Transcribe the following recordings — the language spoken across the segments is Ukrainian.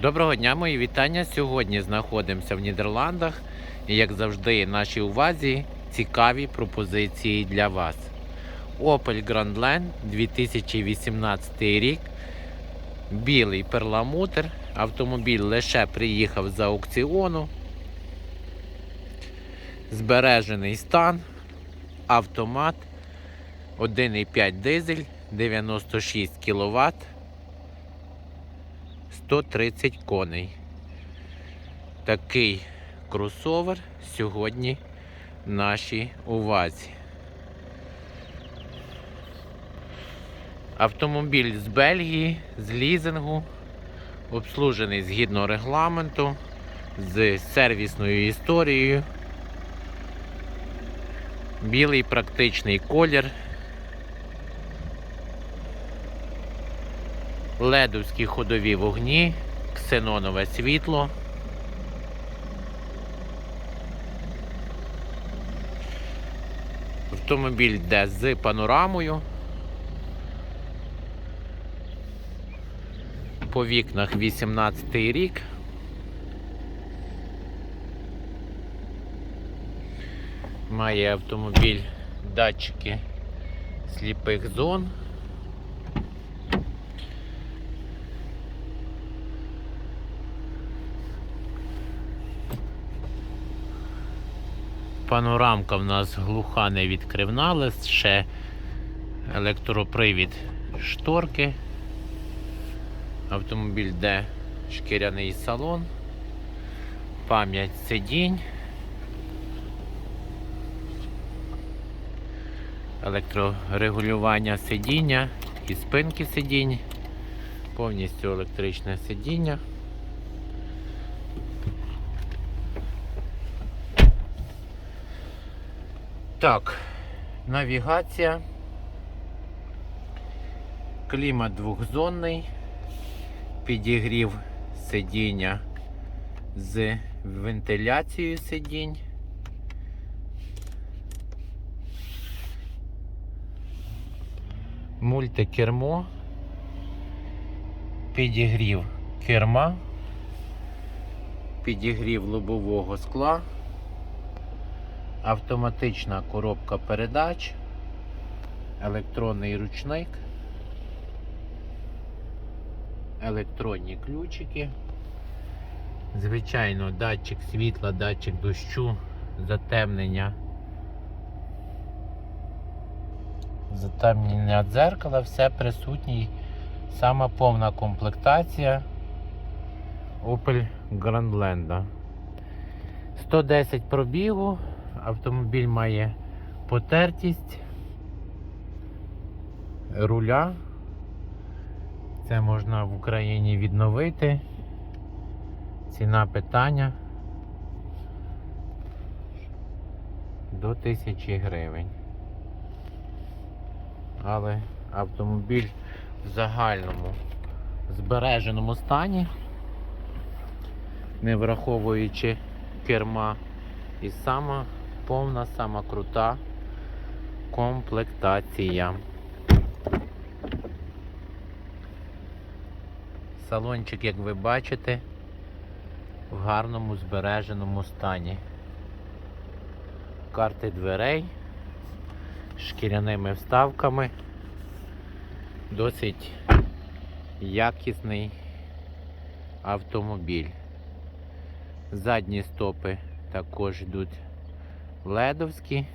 Доброго дня, мої вітання. Сьогодні знаходимося в Нідерландах і, як завжди, нашій увазі цікаві пропозиції для вас. Opel Grandland 2018 рік. Білий перламутр. Автомобіль лише приїхав з аукціону. Збережений стан. Автомат. 1,5 дизель, 96 кВт. 130 коней. Такий кросовер сьогодні в нашій увазі. Автомобіль з Бельгії, з лізингу, обслужений згідно регламенту, з сервісною історією. Білий практичний колір. Ледовські ходові вогні, ксенонове світло. Автомобіль йде з панорамою. По вікнах 18 й рік. Має автомобіль датчики сліпих зон. Панорамка в нас глуха не відкривна, лише електропривід шторки. Автомобіль де шкіряний салон, пам'ять сидінь, електрорегулювання сидіння і спинки сидінь, повністю електричне сидіння. Так, навігація. Клімат двохзонний, підігрів сидіння з вентиляцією сидінь. Мультикермо, підігрів керма, підігрів лобового скла автоматична коробка передач, електронний ручник, електронні ключики, звичайно, датчик світла, датчик дощу, затемнення. Затемнення дзеркала, все присутній, сама повна комплектація Opel Grandland. 110 пробігу, автомобіль має потертість руля. Це можна в Україні відновити. Ціна питання до 1000 гривень. Але автомобіль в загальному збереженому стані, не враховуючи керма і сама повна, сама крута комплектація. Салончик, як ви бачите, в гарному збереженому стані. Карти дверей, шкіряними вставками. Досить якісний автомобіль. Задні стопи також йдуть ледовські,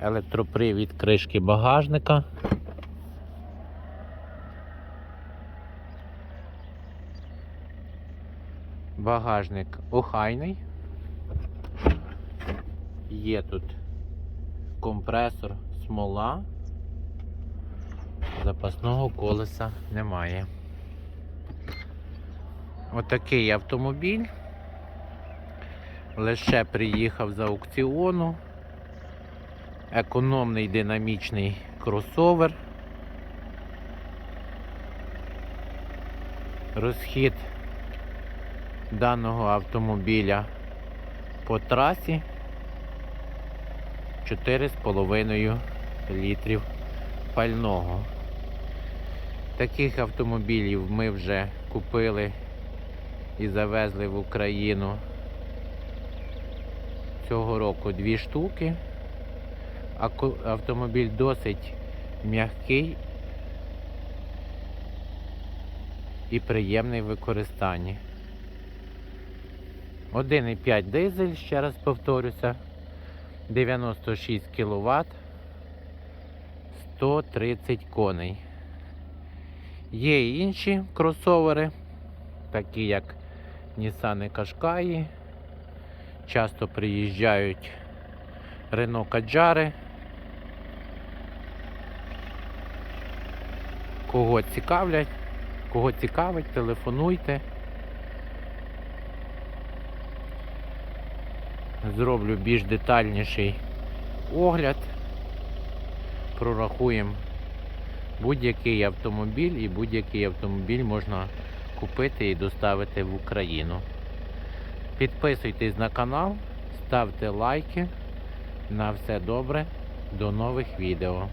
електропривід кришки багажника. Багажник охайний. Є тут компресор, смола, запасного колеса немає. Отакий автомобіль лише приїхав з аукціону. Економний динамічний кросовер. Розхід даного автомобіля по трасі 4,5 літрів пального. Таких автомобілів ми вже купили і завезли в Україну. Цього року дві штуки. Автомобіль досить м'який і приємний в використанні. 1,5 дизель, ще раз повторюся, 96 кВт, 130 коней. Є інші кросовери, такі як Nissan Qashqai. Часто приїжджають Renault Kadjar. Кого цікавлять, кого цікавить, телефонуйте. Зроблю більш детальніший огляд. Прорахуємо будь-який автомобіль і будь-який автомобіль можна купити і доставити в Україну. Підписуйтесь на канал, ставте лайки. На все добре. До нових відео.